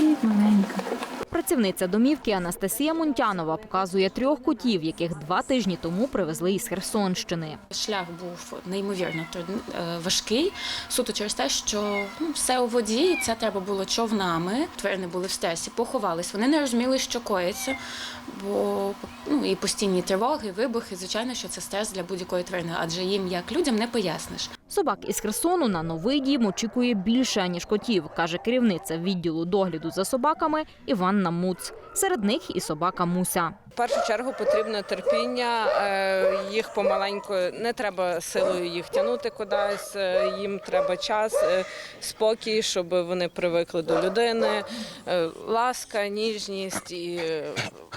Привіт, маленька. Працівниця домівки Анастасія Мунтянова показує трьох котів, яких два тижні тому привезли із Херсонщини. Шлях був неймовірно труд- е, важкий, суто через те, що ну, все у воді, і це треба було човнами. Тварини були в стресі, поховались. Вони не розуміли, що коїться, бо ну, і постійні тривоги, вибухи. Звичайно, що це стрес для будь-якої тварини, адже їм, як людям, не поясниш. Собак із Херсону на новий дім очікує більше ніж котів, каже керівниця відділу догляду за собаками Іванна Муц. Серед них і собака Муся. Першу чергу потрібно терпіння, е, їх помаленьку не треба силою їх тягнути кудись. е, Їм треба час, е, спокій, щоб вони привикли до людини, ласка, ніжність і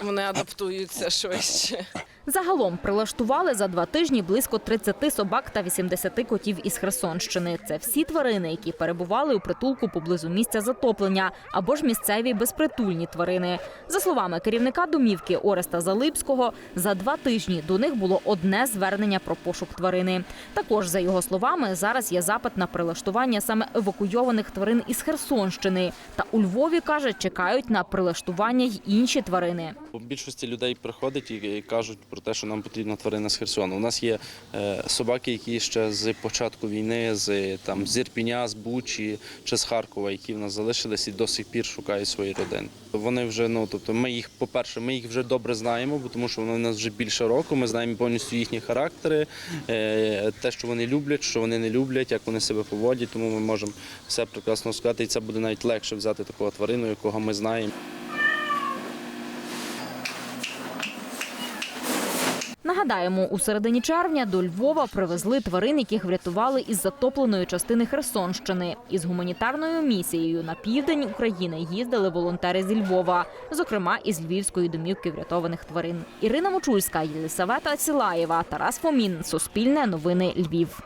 вони адаптуються швидше. Загалом прилаштували за два тижні близько 30 собак та 80 котів із Херсонщини. Це всі тварини, які перебували у притулку поблизу місця затоплення або ж місцеві безпритульні тварини. За словами керівника домівки Ореста Залипського, за два тижні до них було одне звернення про пошук тварини. Також, за його словами, зараз є запит на прилаштування саме евакуйованих тварин із Херсонщини. Та у Львові каже, чекають на прилаштування й інші тварини. У більшості людей приходять і кажуть про те, що нам потрібна тварина з Херсону. У нас є е, собаки, які ще з початку війни, з там з Ірпіня, з Бучі чи з Харкова, які в нас залишились і до сих пір шукають свої родини. Вони вже ну тобто, ми їх, по-перше, ми їх вже добре знаємо, бо тому що вони в нас вже більше року. Ми знаємо повністю їхні характери, е, те, що вони люблять, що вони не люблять, як вони себе поводять. Тому ми можемо все прекрасно сказати, і це буде навіть легше взяти такого тварину, якого ми знаємо. Нагадаємо, у середині червня до Львова привезли тварин, яких врятували із затопленої частини Херсонщини. Із гуманітарною місією на південь України їздили волонтери зі Львова, зокрема із львівської домівки врятованих тварин. Ірина Мочульська, Єлисавета Сілаєва, Тарас Фомін. Суспільне новини Львів.